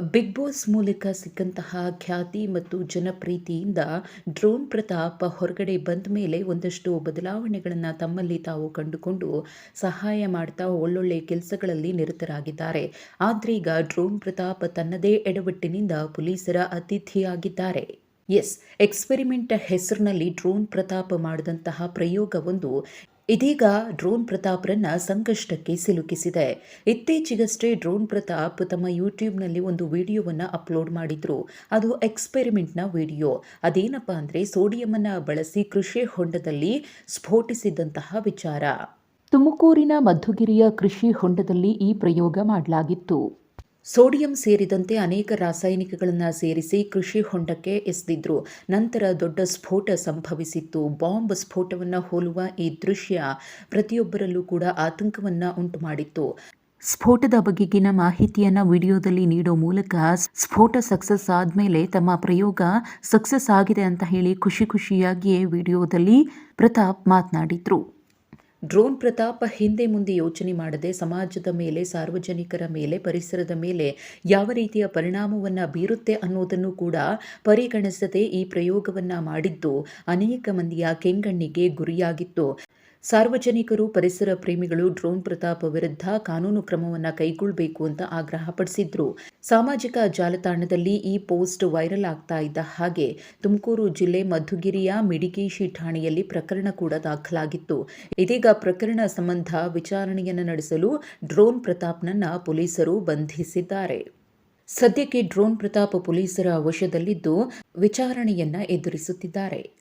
Big boss ಮೂಲಕ ಸಿಕ್ಕಂತಹ ಖ್ಯಾತಿ ಮತ್ತು ಜನಪ್ರೀತಿಯಿಂದ ಡ್ರೋನ್ ಪ್ರತಾಪ್ ಹೊರಗಡೆ ಬಂದ ಮೇಲೆ ಒಂದಷ್ಟು ಬದಲಾವಣೆಗಳನ್ನು ತಮ್ಮಲ್ಲಿ ತಾವು ಕಂಡುಕೊಂಡು ಸಹಾಯ ಮಾಡ್ತಾ ಒಳ್ಳೊಳ್ಳೆ ಕೆಲಸಗಳಲ್ಲಿ ನಿರತರಾಗಿದ್ದಾರೆ. ಆದ್ರೆ ಈಗ ಡ್ರೋನ್ ಪ್ರತಾಪ್ ತನ್ನದೇ ಎಡವಟ್ಟಿನಿಂದ ಪೊಲೀಸರ ಅತಿಥಿಯಾಗಿದ್ದಾರೆ. ಎಸ್, ಎಕ್ಸ್ಪೆರಿಮೆಂಟ್ ಹೆಸರಿನಲ್ಲಿ ಡ್ರೋನ್ ಪ್ರತಾಪ್ ಮಾಡಿದಂತಹ ಪ್ರಯೋಗವೊಂದು ಇದೀಗ ಡ್ರೋನ್ ಪ್ರತಾಪ್ರನ್ನ ಸಂಕಷ್ಟಕ್ಕೆ ಸಿಲುಕಿಸಿದೆ. ಇತ್ತೀಚೆಗಷ್ಟೇ ಡ್ರೋನ್ ಪ್ರತಾಪ್ ತಮ್ಮ ಯೂಟ್ಯೂಬ್ನಲ್ಲಿ ಒಂದು ವಿಡಿಯೋವನ್ನು ಅಪ್ಲೋಡ್ ಮಾಡಿದ್ರು. ಅದು ಎಕ್ಸ್ಪೆರಿಮೆಂಟ್ನ ವಿಡಿಯೋ. ಅದೇನಪ್ಪ ಅಂದರೆ ಸೋಡಿಯಮನ್ನು ಬಳಸಿ ಕೃಷಿ ಹೊಂಡದಲ್ಲಿ ಸ್ಫೋಟಿಸಿದಂತಹ ವಿಚಾರ. ತುಮಕೂರಿನ ಮಧುಗಿರಿಯ ಕೃಷಿ ಹೊಂಡದಲ್ಲಿ ಈ ಪ್ರಯೋಗ ಮಾಡಲಾಗಿತ್ತು. ಸೋಡಿಯಂ ಸೇರಿದಂತೆ ಅನೇಕ ರಾಸಾಯನಿಕಗಳನ್ನು ಸೇರಿಸಿ ಕೃಷಿ ಹೊಂಡಕ್ಕೆ ಎಸೆದಿದ್ರು. ನಂತರ ದೊಡ್ಡ ಸ್ಫೋಟ ಸಂಭವಿಸಿತ್ತು. ಬಾಂಬ್ ಸ್ಫೋಟವನ್ನು ಹೋಲುವ ಈ ದೃಶ್ಯ ಪ್ರತಿಯೊಬ್ಬರಲ್ಲೂ ಕೂಡ ಆತಂಕವನ್ನು ಉಂಟು ಮಾಡಿತ್ತು ಸ್ಫೋಟದ ಬಗೆಗಿನ ಮಾಹಿತಿಯನ್ನು ವಿಡಿಯೋದಲ್ಲಿ ನೀಡೋ ಮೂಲಕ ಸ್ಫೋಟ ಸಕ್ಸಸ್ ಆದಮೇಲೆ ತಮ್ಮ ಪ್ರಯೋಗ ಸಕ್ಸಸ್ ಆಗಿದೆ ಅಂತ ಹೇಳಿ ಖುಷಿ ಖುಷಿಯಾಗಿಯೇ ವಿಡಿಯೋದಲ್ಲಿ ಪ್ರತಾಪ್ ಮಾತನಾಡಿದ್ರು. ಡ್ರೋನ್ ಪ್ರತಾಪ ಹಿಂದೆ ಮುಂದೆ ಯೋಚನೆ ಮಾಡದೆ ಸಮಾಜದ ಮೇಲೆ, ಸಾರ್ವಜನಿಕರ ಮೇಲೆ, ಪರಿಸರದ ಮೇಲೆ ಯಾವ ರೀತಿಯ ಪರಿಣಾಮವನ್ನು ಬೀರುತ್ತೆ ಅನ್ನೋದನ್ನು ಕೂಡ ಪರಿಗಣಿಸದೆ ಈ ಪ್ರಯೋಗವನ್ನು ಮಾಡಿದ್ದು ಅನೇಕ ಮಂದಿಯ ಕೆಂಗಣ್ಣಿಗೆ ಗುರಿಯಾಗಿತ್ತು. ಸಾರ್ವಜನಿಕರು ಪರಿಸರ ಪ್ರೇಮಿಗಳು ಡ್ರೋನ್ ಪ್ರತಾಪ್ ವಿರುದ್ಧ ಕಾನೂನು ಕ್ರಮವನ್ನು ಕೈಗೊಳ್ಳಬೇಕು ಅಂತ ಆಗ್ರಹಪಡಿಸಿದ್ರು ಸಾಮಾಜಿಕ ಜಾಲತಾಣದಲ್ಲಿ ಈ ಪೋಸ್ಟ್ ವೈರಲ್ ಆಗ್ತಾ ಇದ್ದ ಹಾಗೆ ತುಮಕೂರು ಜಿಲ್ಲೆ ಮಧುಗಿರಿಯ ಮಿಡಿಗೇಶಿ ಠಾಣೆಯಲ್ಲಿ ಪ್ರಕರಣ ಕೂಡ ದಾಖಲಾಗಿತ್ತು. ಇದೀಗ ಪ್ರಕರಣ ಸಂಬಂಧ ವಿಚಾರಣೆಯನ್ನು ನಡೆಸಲು ಡ್ರೋನ್ ಪ್ರತಾಪ್ನನ್ನ ಪೊಲೀಸರು ಬಂಧಿಸಿದ್ದಾರೆ. ಸದ್ಯಕ್ಕೆ ಡ್ರೋನ್ ಪ್ರತಾಪ್ ಪೊಲೀಸರ ವಶದಲ್ಲಿದ್ದು ವಿಚಾರಣೆಯನ್ನ ಎದುರಿಸುತ್ತಿದ್ದಾರೆ.